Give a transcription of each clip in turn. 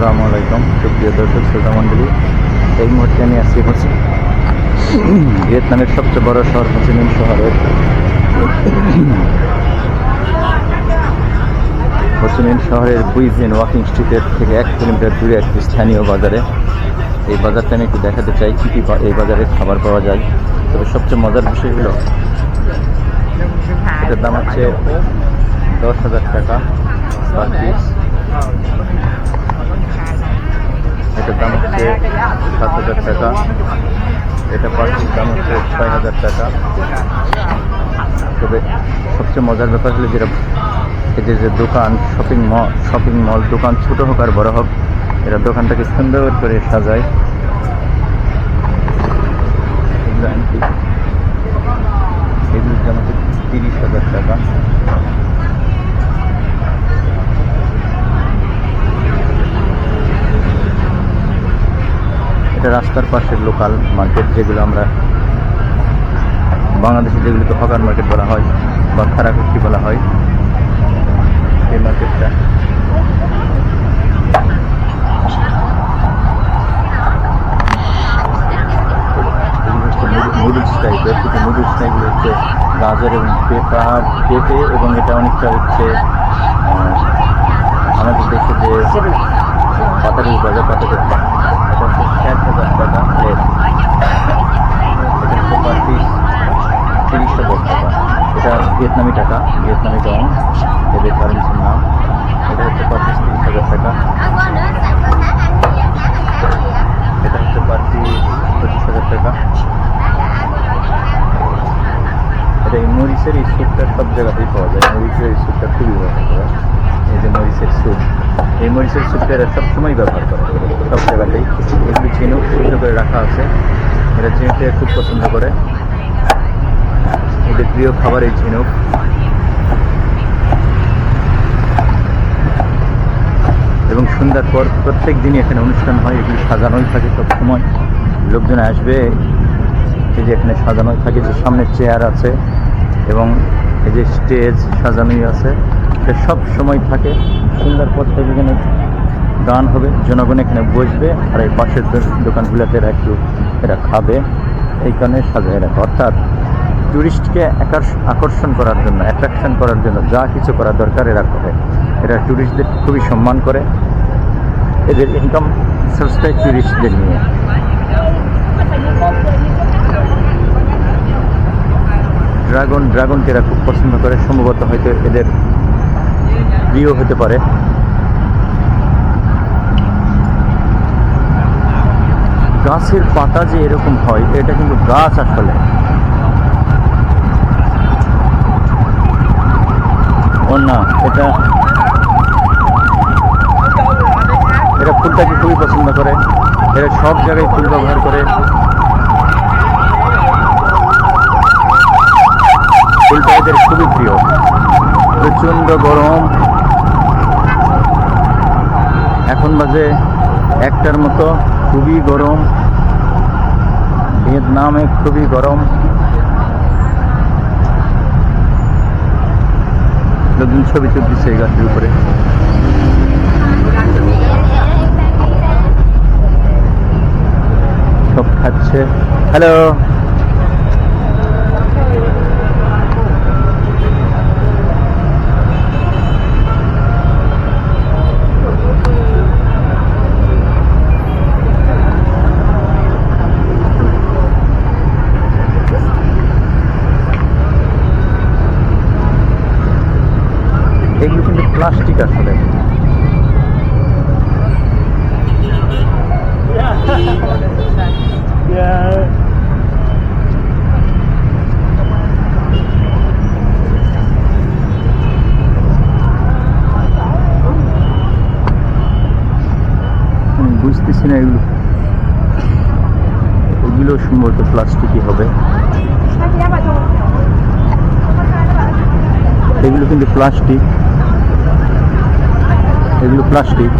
আসসালামু আলাইকুম, সুপ্রিয় দর্শক, শ্রোতা মণ্ডলী। এই মুহূর্তে আমি আছি হচ্ছে ভিয়েতনামের সবচেয়ে বড় শহর হোচিমিন শহরের হোচিমিন শহরের বুইজেন ওয়াকিং স্ট্রিটের থেকে এক কিলোমিটার দূরে একটি স্থানীয় বাজারে। এই বাজারটা আমি একটু দেখাতে চাই, কী কী এই বাজারে খাবার পাওয়া যায়। তবে সবচেয়ে মজার বিষয় হলো, এটার দাম হচ্ছে দশ হাজার টাকা এটার দাম হচ্ছে সাত হাজার টাকা এটা পার দাম হচ্ছে ছয় হাজার টাকা তবে সবচেয়ে মজার ব্যাপার হলো যেটা এদের যে দোকান শপিং মল শপিং মল দোকান ছোট হোক আর বড় হোক এরা দোকানটাকে সুন্দর করে সাজায়। এগুলোর দাম হচ্ছে তিরিশ হাজার টাকা এটা রাস্তার পাশের লোকাল মার্কেট যেগুলো আমরা বাংলাদেশে যেগুলোকে হকার মার্কেট বলা হয় বা খারাকুটি বলা হয়, সেই মার্কেটটা হচ্ছে গাজর এবং পেঁপা পেঁপে এবং এটা অনেকটা হচ্ছে আমাদের দেশে যে বাজার পাতারি এটা হচ্ছে ষাট হাজার টাকা প্লেট এটা হচ্ছে পার পিস তিরিশ হাজার টাকা এটা ভিয়েতনামি টাকা, ভিয়েতনামি ডং এদের কারেন্সির নাম। এটা হচ্ছে পিস তিরিশ হাজার টাকা। এটা হচ্ছে পার পঁচিশ হাজার টাকা। এটা এই মরিচের এই স্যুপটা সব জায়গাতেই পাওয়া যায়। মরিচের এই স্যুপটা খুবই ব্যবহার করে এই যে মরিচের স্যুপ। এই মরিচের স্যুপটা এরা সবসময় ব্যবহার করে। সব জায়গাতেই। এগুলি ঝিনুক সুন্দর করে রাখা আছে। এরা ঝিনুকটা খুব পছন্দ করে। এদের প্রিয় খাবার এই ঝিনুক। এবং সন্ধ্যার পর প্রত্যেক দিনই এখানে অনুষ্ঠান হয়, এগুলি সাজানোই থাকে সবসময় লোকজন আসবে, এই যে এখানে সাজানোই থাকে, যে সামনে চেয়ার আছে এবং এই যে স্টেজ সাজানোই আছে সব সময় থাকে। সন্ধ্যার পর থেকে এখানে গান হবে, জনগণ এখানে বসবে, আর এই পাশের দোকানগুলোতে এরা একটু, এরা খাবে, এই কারণে সাজায় রাখে অর্থাৎ ট্যুরিস্টকে আকর্ষণ করার জন্য অ্যাট্রাকশন করার জন্য যা কিছু করা দরকার এরা করে। এরা ট্যুরিস্টদের খুবই সম্মান করে। এদের ইনকাম সোর্সটাই ট্যুরিস্টদের নিয়ে। ড্রাগন ড্রাগনকে এরা খুব পছন্দ করে। সম্ভবত হয়তো এদের প্রিয় হতে পারে। গাছের পাতা যে এরকম হয়, এটা কিন্তু গাছ আসলে। ও না, এটা এরা ফুলটাকে খুবই পছন্দ করে। এরা সব জায়গায় ফুল ব্যবহার করে। ফুলটা এদের খুবই প্রিয়। প্রচণ্ড গরম। এখন বাজে একটার মতো, খুবই গরম। ভিয়েতনামে খুবই গরম। ছবি তুলতেছে এই গাছের উপরে। সব খাচ্ছে। হ্যালো এগুলো কিন্তু প্লাস্টিক আসলে আমি বুঝতেছি না এগুলো। এগুলো সম্ভবত প্লাস্টিকই হবে। এগুলো কিন্তু প্লাস্টিক। এগুলো প্লাস্টিক।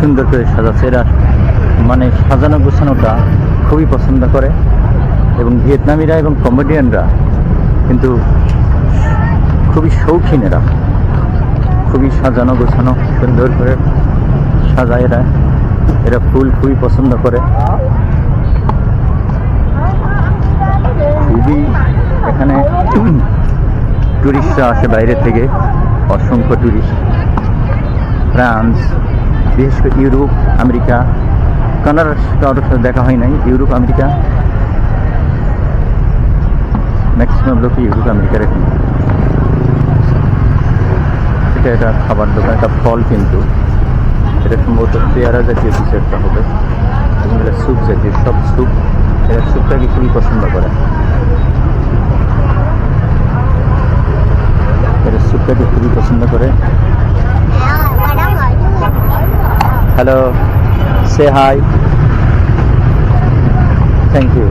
সুন্দর করে সাজাচ্ছে। এরা মানে সাজানো গোছানোটা খুবই পছন্দ করে। এবং ভিয়েতনামিরা এবং কমেডিয়ানরা কিন্তু খুবই শৌখিন এরা। খুবই সাজানো, গোছানো, সুন্দর করে সাজায় এরা। এরা ফুল খুবই পছন্দ করে। খুবই এখানে টুরিস্টরা আসে বাইরে থেকে, অসংখ্য টুরিস্ট। ফ্রান্স, বিশেষ করে ইউরোপ, আমেরিকা কানাডার কারোর সাথে দেখা হয় নাই ইউরোপ আমেরিকা। ম্যাক্সিমাম লোকই ইউরোপ আমেরিকার এখন। এটা এটা খাবার দোকান এটা ফল কিন্তু। এটা সম্ভবত পেয়ারা জাতীয় কিছু একটা হবে। এবং এটা স্যুপ জাতীয় সব স্যুপ। এরা স্যুপটাকে খুবই পছন্দ করে। এরা স্যুপটাকে খুবই পছন্দ করে। một hello. Say hi thank you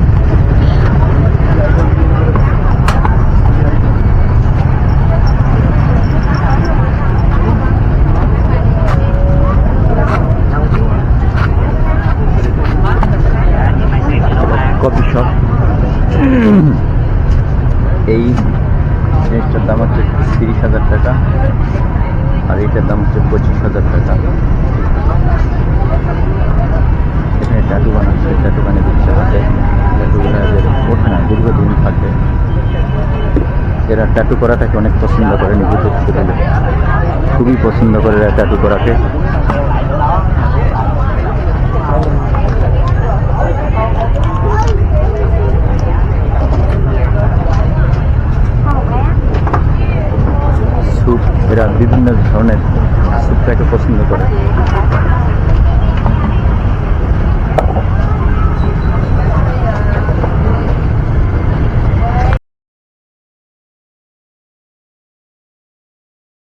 coffee shop এই জিনিসটার দাম হচ্ছে তিরিশ হাজার টাকা, আর এইটার দাম হচ্ছে পঁচিশ হাজার টাকা এখানে ট্যাটু বানাচ্ছে ট্যাটু বানিয়ে দিচ্ছে হাতে ট্যাটুগুলো এদের ওঠে না দীর্ঘদিন থাকে ট্যাটু করাটাকে অনেক পছন্দ করে নিজেদের শরীরে খুবই পছন্দ করে ট্যাটু করাকে। স্যুপ এরা বিভিন্ন ধরনের স্যুপটাকে পছন্দ করে।